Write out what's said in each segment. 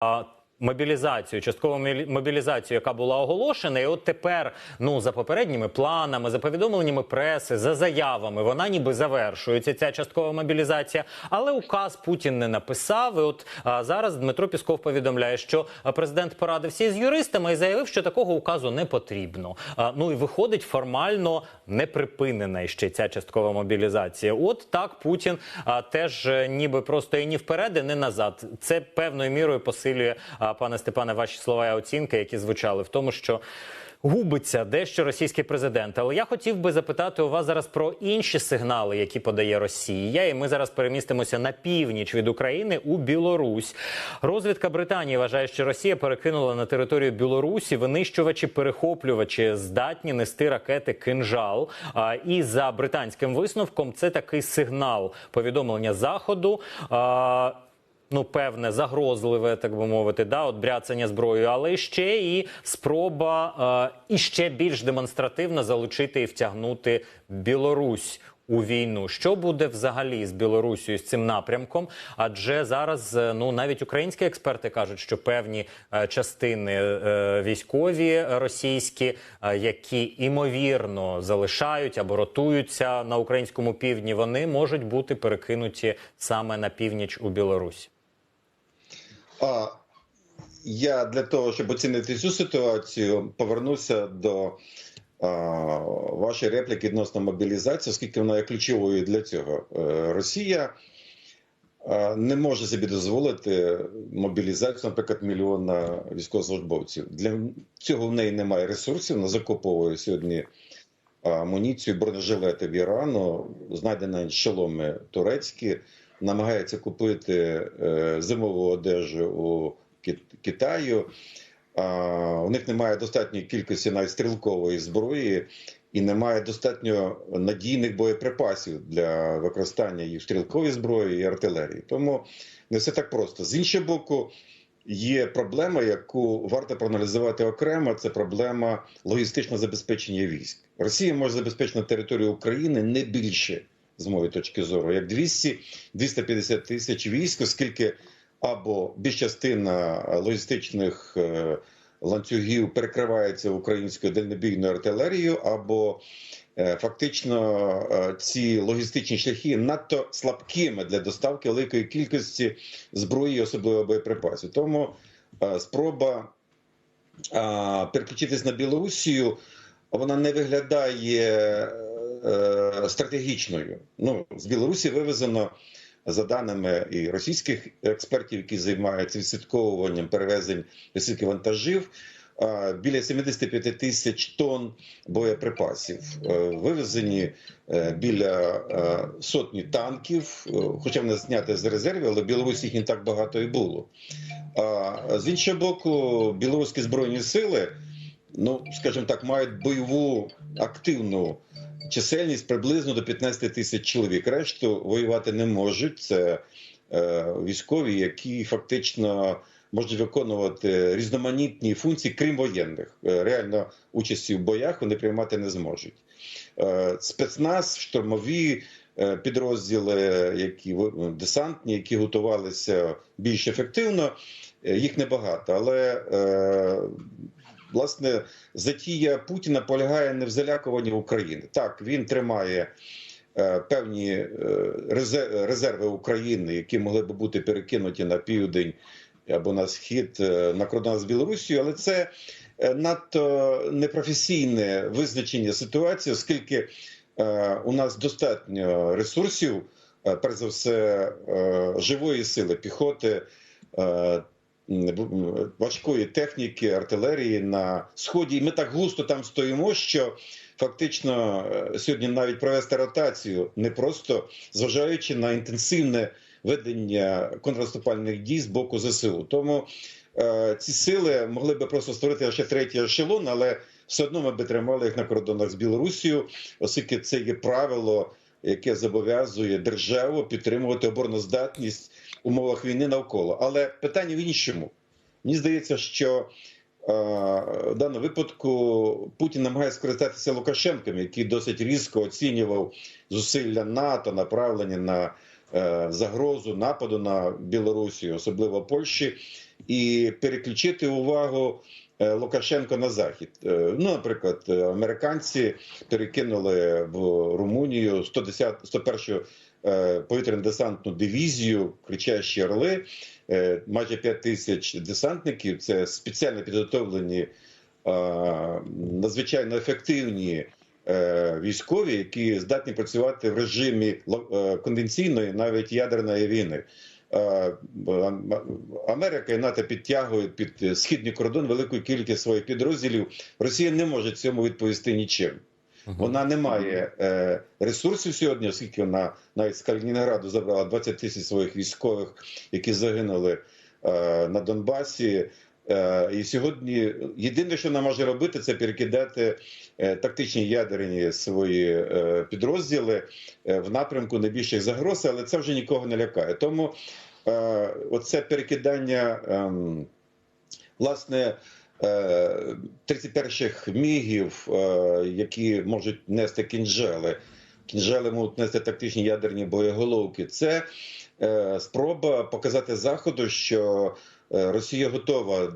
а, Мобілізацію, часткову мобілі- мобілізацію, яка була оголошена, і от тепер, ну за попередніми планами, за повідомленнями преси, за заявами, вона ніби завершується ця часткова мобілізація. Але указ Путін не написав. І от а, зараз Дмитро Пісков повідомляє, що президент порадився з юристами і заявив, що такого указу не потрібно. А, ну і виходить формально не припинена ще ця часткова мобілізація. От так Путін а, теж е, ніби просто і ні вперед, і не назад. Це певною мірою посилює, а, пане Степане, ваші слова і оцінки, які звучали в тому, що. Губиться дещо російський президент, але я хотів би запитати у вас зараз про інші сигнали, які подає Росія. І ми зараз перемістимося на північ від України у Білорусь. Розвідка Британії вважає, що Росія перекинула на територію Білорусі винищувачі, перехоплювачі, здатні нести ракети кинжал. І за британським висновком, це такий сигнал повідомлення заходу. Ну, певне, загрозливе, так би мовити, да, от бряцання зброєю, але ще і спроба е, іще більш демонстративно залучити і втягнути Білорусь. У війну що буде взагалі з Білорусією з цим напрямком? Адже зараз е, ну навіть українські експерти кажуть, що певні е, частини е, військові російські, які імовірно залишають або ротуються на українському півдні, вони можуть бути перекинуті саме на північ у Білорусь. А я для того, щоб оцінити цю ситуацію, повернуся до вашої репліки відносно мобілізації, оскільки вона є ключовою для цього. Е, Росія не може собі дозволити мобілізацію, наприклад, мільйона військовослужбовців. Для цього в неї немає ресурсів. Вона закуповує сьогодні амуніцію, бронежилети в Ірану, знайдені шоломи турецькі намагається купити е, зимову одежу у Ки- Китаю. У них немає достатньої кількості навіть стрілкової зброї і немає достатньо надійних боєприпасів для використання їх стрілкової зброї і артилерії. Тому не все так просто. З іншого боку, є проблема, яку варто проаналізувати окремо. Це проблема логістичного забезпечення військ. Росія може забезпечити територію України не більше з моєї точки зору, як 200-250 тисяч військ, оскільки або більш частина логістичних е, ланцюгів перекривається українською дальнобійною артилерією, або е, фактично е, ці логістичні шляхи надто слабкими для доставки великої кількості зброї, особливо боєприпасів. Тому е, спроба е, переключитись на Білорусію, вона не виглядає е, стратегічною. Ну, з Білорусі вивезено за даними і російських експертів, які займаються відслідковуванням перевезень російських вантажів. е, Біля 75 тисяч тонн боєприпасів Е, вивезені біля сотні танків, хоча вони зняті з резервів, але в Білорусі їх не так багато і було. З іншого боку, білоруські збройні сили, ну скажімо так, мають бойову активну чисельність приблизно до 15 тисяч чоловік. Решту воювати не можуть. Це е, військові, які фактично можуть виконувати різноманітні функції, крім воєнних. Е, реально участі в боях вони приймати не зможуть. Е, спецназ, штурмові е, підрозділи, які десантні, які готувалися більш ефективно, е, їх небагато. Але е, власне затія Путіна полягає не в залякуванні України. Так, він тримає е, певні е, резерви України, які могли б бути перекинуті на південь або на схід е, на кордон з Білорусією, але це е, надто непрофесійне визначення ситуації, оскільки е, у нас достатньо ресурсів, е, перш за все, е, живої сили, піхоти. е, важкої техніки, артилерії на сході. І ми так густо там стоїмо, що фактично е, сьогодні навіть провести ротацію не просто зважаючи на інтенсивне ведення контрнаступальних дій з боку ЗСУ. Тому е, ці сили могли би просто створити ще третій ешелон, але все одно ми би тримали їх на кордонах з Білорусією, оскільки це є правило, яке зобов'язує державу підтримувати обороноздатність в умовах війни навколо. Але питання в іншому. Мені здається, що е, в даному випадку Путін намагається скористатися Лукашенком, який досить різко оцінював зусилля НАТО, направлені на е, загрозу нападу на Білорусію, особливо Польщі. і переключити увагу Лукашенко на захід. Е, Ну, наприклад, е, американці перекинули в Румунію 110, 101 е, повітряно-десантну дивізію кричащі орли, е, майже 5 тисяч десантників. Це спеціально підготовлені, е, надзвичайно ефективні е, військові, які здатні працювати в режимі е, конвенційної, навіть ядерної війни. Е, Ам- Америка і НАТО підтягують під східний кордон велику кількість своїх підрозділів. Росія не може цьому відповісти нічим. Вона не має е, ресурсів сьогодні, оскільки вона навіть з Калінінграду забрала 20 тисяч своїх військових, які загинули е, на Донбасі. Е, і сьогодні єдине, що вона може робити, це перекидати е, тактичні ядерні свої е, підрозділи в напрямку найбільших загроз, але це вже нікого не лякає. Тому оце перекидання. ем, власне, е, 31-х мігів, які можуть нести кінжали. Кінжали можуть нести тактичні ядерні боєголовки. Це спроба показати Заходу, що Росія готова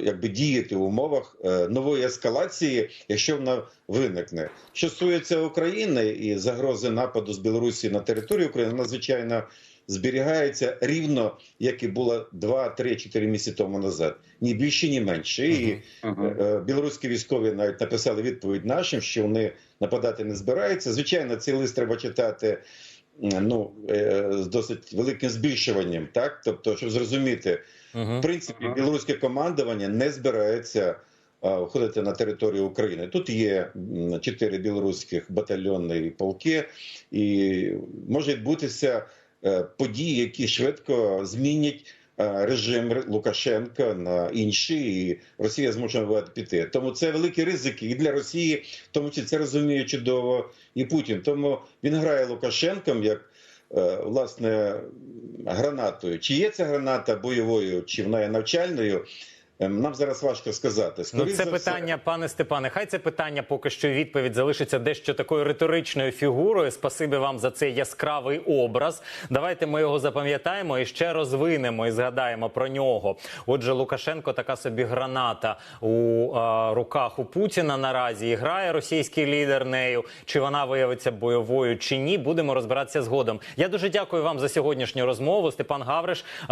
якби діяти в умовах е, нової ескалації, якщо вона виникне. Що стосується України і загрози нападу з Білорусі на територію України, вона звичайно зберігається рівно, як і було 2, 3, 4 місяці тому назад. Ні більше, ні менше. І е, білоруські військові навіть написали відповідь нашим, що вони нападати не збираються. Звичайно, цей лист треба читати. М, Ну е, з досить великим збільшуванням, так тобто, щоб зрозуміти, в принципі, білоруське командування не збирається входити на територію України. Тут є чотири білоруських батальйонні полки, і може відбутися е, події, які швидко змінять е, режим Р- Лукашенка на інші, і Росія зможе буде піти. Тому це великі ризики і для Росії, тому що це розуміє чудово і Путін. Тому він грає Лукашенком як. е, Власне, гранатою. Чи є ця граната бойовою, чи вона є навчальною, нам зараз важко сказати. Ну, це за все- питання, пане Степане. Хай це питання поки що відповідь залишиться дещо такою риторичною фігурою. Спасибі вам за цей яскравий образ. Давайте ми його запам'ятаємо і ще розвинемо і згадаємо про нього. Отже, Лукашенко така собі граната у е, руках у Путіна наразі. І грає російський лідер нею. Чи вона виявиться бойовою чи ні? Будемо розбиратися згодом. Я дуже дякую вам за сьогоднішню розмову. Степан Гавриш.